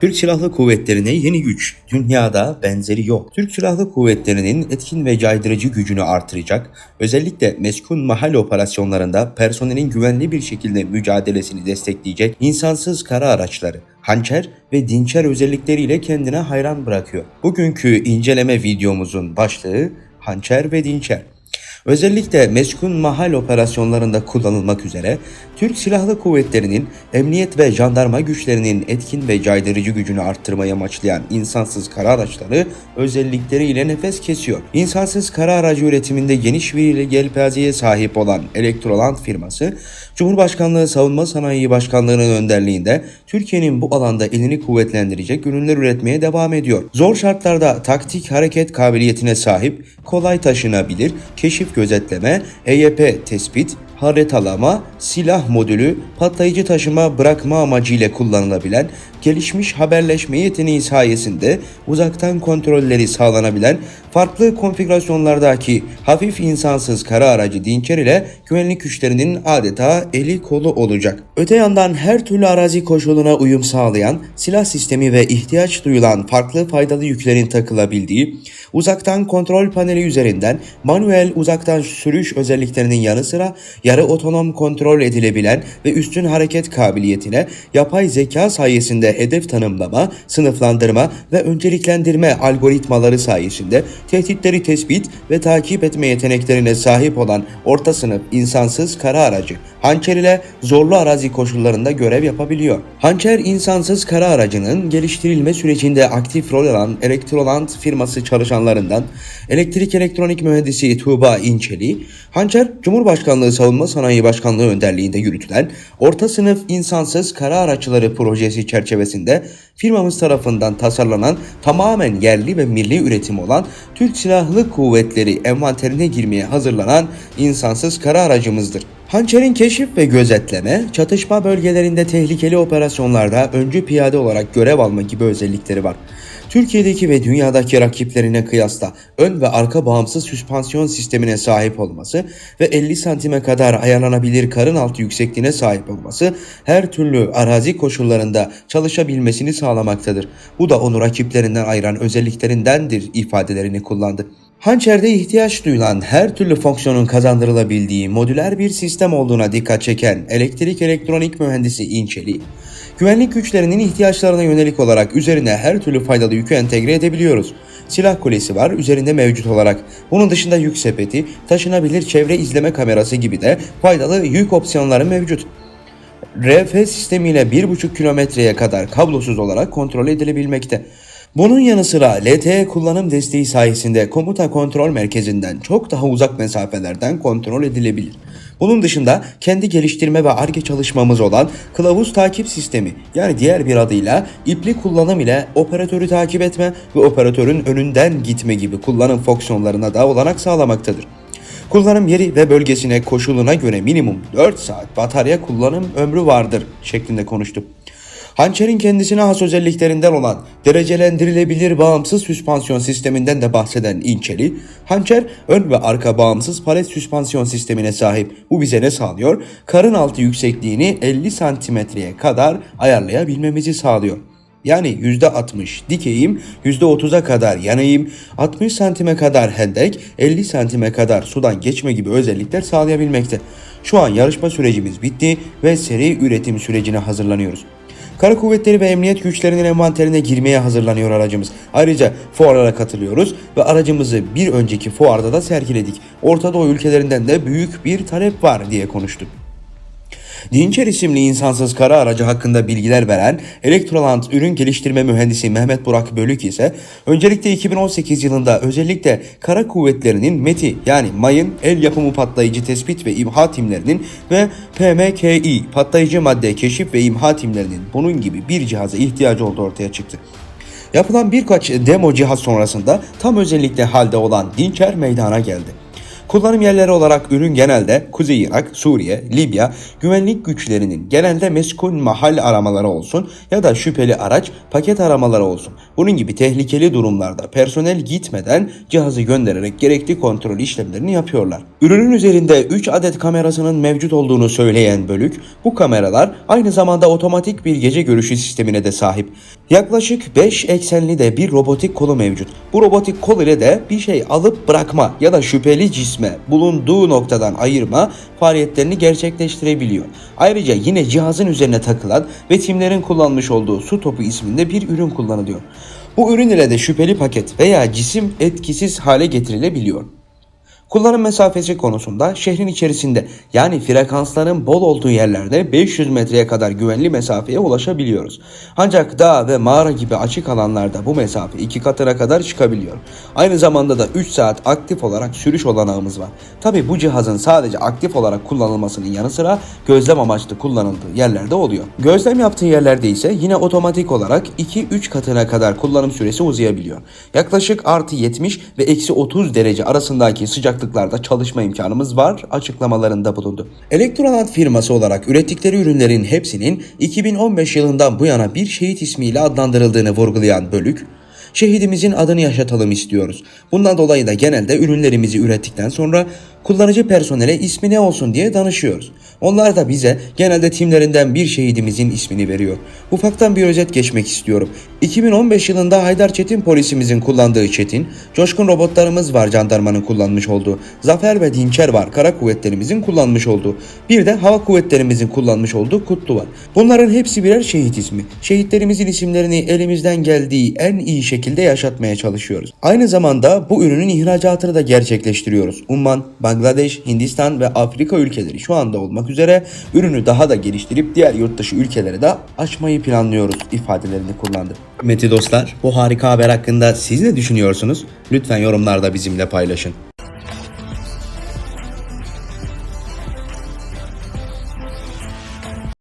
Türk Silahlı Kuvvetleri'ne yeni güç. Dünyada benzeri yok. Türk Silahlı Kuvvetleri'nin etkin ve caydırıcı gücünü artıracak, özellikle meskun mahal operasyonlarında personelin güvenli bir şekilde mücadelesini destekleyecek insansız kara araçları, hançer ve dinçer özellikleriyle kendine hayran bırakıyor. Bugünkü inceleme videomuzun başlığı hançer ve dinçer. Özellikle meskun mahal operasyonlarında kullanılmak üzere Türk Silahlı Kuvvetleri'nin emniyet ve jandarma güçlerinin etkin ve caydırıcı gücünü arttırmayı amaçlayan insansız kara araçları özellikleriyle nefes kesiyor. İnsansız kara aracı üretiminde geniş bir yelpazeye sahip olan Elektroland firması, Cumhurbaşkanlığı Savunma Sanayi Başkanlığı'nın önderliğinde Türkiye'nin bu alanda elini kuvvetlendirecek ürünler üretmeye devam ediyor. Zor şartlarda taktik hareket kabiliyetine sahip, kolay taşınabilir, keşif gözetleme, EYP tespit, haritalama, silah modülü, patlayıcı taşıma bırakma amacıyla kullanılabilen, gelişmiş haberleşme yeteneği sayesinde uzaktan kontrolleri sağlanabilen, farklı konfigürasyonlardaki hafif insansız kara aracı Dinçer ile güvenlik güçlerinin adeta eli kolu olacak. Öte yandan her türlü arazi koşuluna uyum sağlayan, silah sistemi ve ihtiyaç duyulan farklı faydalı yüklerin takılabildiği, uzaktan kontrol paneli üzerinden manuel uzaktan sürüş özelliklerinin yanı sıra yarı otonom kontrol edilebilen ve üstün hareket kabiliyetine yapay zeka sayesinde hedef tanımlama, sınıflandırma ve önceliklendirme algoritmaları sayesinde tehditleri tespit ve takip etme yeteneklerine sahip olan orta sınıf insansız kara aracı Hançer ile zorlu arazi koşullarında görev yapabiliyor. Hançer insansız kara aracının geliştirilme sürecinde aktif rol alan Elektroland firması çalışanlarından elektrik elektronik mühendisi Tuğba İnçeli, Hançer Cumhurbaşkanlığı Savunma Sanayi Başkanlığı önderliğinde yürütülen orta sınıf insansız kara araçları projesi çerçevesinde firmamız tarafından tasarlanan tamamen yerli ve milli üretim olan Türk Silahlı Kuvvetleri envanterine girmeye hazırlanan insansız kara aracımızdır. Hançer'in keşif ve gözetleme, çatışma bölgelerinde tehlikeli operasyonlarda öncü piyade olarak görev alma gibi özellikleri var. Türkiye'deki ve dünyadaki rakiplerine kıyasla ön ve arka bağımsız süspansiyon sistemine sahip olması ve 50 santime kadar ayarlanabilir karın altı yüksekliğine sahip olması her türlü arazi koşullarında çalışabilmesini sağlamaktadır. Bu da onu rakiplerinden ayıran özelliklerindendir ifadelerini kullandı. Hançer'de ihtiyaç duyulan her türlü fonksiyonun kazandırılabildiği modüler bir sistem olduğuna dikkat çeken elektrik elektronik mühendisi İnçeli, güvenlik güçlerinin ihtiyaçlarına yönelik olarak üzerine her türlü faydalı yükü entegre edebiliyoruz. Silah kulesi var üzerinde mevcut olarak. Bunun dışında yük sepeti, taşınabilir çevre izleme kamerası gibi de faydalı yük opsiyonları mevcut. RF sistemiyle 1,5 kilometreye kadar kablosuz olarak kontrol edilebilmekte. Bunun yanı sıra LTE kullanım desteği sayesinde komuta kontrol merkezinden çok daha uzak mesafelerden kontrol edilebilir. Bunun dışında kendi geliştirme ve ARGE çalışmamız olan kılavuz takip sistemi yani diğer bir adıyla ipli kullanım ile operatörü takip etme ve operatörün önünden gitme gibi kullanım fonksiyonlarına da olanak sağlamaktadır. Kullanım yeri ve bölgesine koşuluna göre minimum 4 saat batarya kullanım ömrü vardır şeklinde konuştu. Hançer'in kendisine has özelliklerinden olan derecelendirilebilir bağımsız süspansiyon sisteminden de bahseden İnçeli, Hançer ön ve arka bağımsız palet süspansiyon sistemine sahip. Bu bize ne sağlıyor? Karın altı yüksekliğini 50 santimetreye kadar ayarlayabilmemizi sağlıyor. Yani %60 dik eğim, %30'a kadar yan eğim, 60 santime kadar hendek, 50 santime kadar sudan geçme gibi özellikler sağlayabilmekte. Şu an yarışma sürecimiz bitti ve seri üretim sürecine hazırlanıyoruz. Kara kuvvetleri ve emniyet güçlerinin envanterine girmeye hazırlanıyor aracımız. Ayrıca fuarlara katılıyoruz ve aracımızı bir önceki fuarda da sergiledik. Orta Doğu ülkelerinden de büyük bir talep var diye konuştu. Dinçer isimli insansız kara aracı hakkında bilgiler veren Elektroland ürün geliştirme mühendisi Mehmet Burak Bölük ise öncelikle 2018 yılında özellikle kara kuvvetlerinin METI yani mayın el yapımı patlayıcı tespit ve imha timlerinin ve PMKI patlayıcı madde keşif ve imha timlerinin bunun gibi bir cihaza ihtiyacı olduğu ortaya çıktı. Yapılan birkaç demo cihaz sonrasında tam özellikle halde olan Dinçer meydana geldi. Kullanım yerleri olarak ürün genelde Kuzey Irak, Suriye, Libya güvenlik güçlerinin genelde meskun mahal aramaları olsun ya da şüpheli araç paket aramaları olsun. Bunun gibi tehlikeli durumlarda personel gitmeden cihazı göndererek gerekli kontrol işlemlerini yapıyorlar. Ürünün üzerinde 3 adet kamerasının mevcut olduğunu söyleyen bölük bu kameralar aynı zamanda otomatik bir gece görüşü sistemine de sahip. Yaklaşık 5 eksenli de bir robotik kolu mevcut. Bu robotik kol ile de bir şey alıp bırakma ya da şüpheli cisme bulunduğu noktadan ayırma faaliyetlerini gerçekleştirebiliyor. Ayrıca yine cihazın üzerine takılan ve timlerin kullanmış olduğu su topu isminde bir ürün kullanılıyor. Bu ürün ile de şüpheli paket veya cisim etkisiz hale getirilebiliyor. Kullanım mesafesi konusunda şehrin içerisinde yani frekansların bol olduğu yerlerde 500 metreye kadar güvenli mesafeye ulaşabiliyoruz. Ancak dağ ve mağara gibi açık alanlarda bu mesafe iki katına kadar çıkabiliyor. Aynı zamanda da 3 saat aktif olarak sürüş olanağımız var. Tabi bu cihazın sadece aktif olarak kullanılmasının yanı sıra gözlem amaçlı kullanıldığı yerlerde oluyor. Gözlem yaptığı yerlerde ise yine otomatik olarak 2-3 katına kadar kullanım süresi uzayabiliyor. Yaklaşık artı 70 ve eksi 30 derece arasındaki sıcaklıklarda çalışma imkanımız var açıklamalarında bulundu. Elektroland firması olarak ürettikleri ürünlerin hepsinin 2015 yılından bu yana bir şehit ismiyle adlandırıldığını vurgulayan bölük, Şehidimizin adını yaşatalım istiyoruz. Bundan dolayı da genelde ürünlerimizi ürettikten sonra kullanıcı personele ismi ne olsun diye danışıyoruz. Onlar da bize genelde timlerinden bir şehidimizin ismini veriyor. Ufaktan bir özet geçmek istiyorum. 2015 yılında Haydar Çetin polisimizin kullandığı Çetin, Coşkun robotlarımız var jandarmanın kullanmış olduğu, Zafer ve Dinçer var kara kuvvetlerimizin kullanmış olduğu, bir de hava kuvvetlerimizin kullanmış olduğu Kutlu var. Bunların hepsi birer şehit ismi. Şehitlerimizin isimlerini elimizden geldiği en iyi şekilde yaşatmaya çalışıyoruz. Aynı zamanda bu ürünün ihracatını da gerçekleştiriyoruz. Umman, Bangladeş, Hindistan ve Afrika ülkeleri şu anda olmak üzere ürünü daha da geliştirip diğer yurt dışı ülkelere de açmayı planlıyoruz ifadelerini kullandı. Meti dostlar bu harika haber hakkında siz ne düşünüyorsunuz? Lütfen yorumlarda bizimle paylaşın.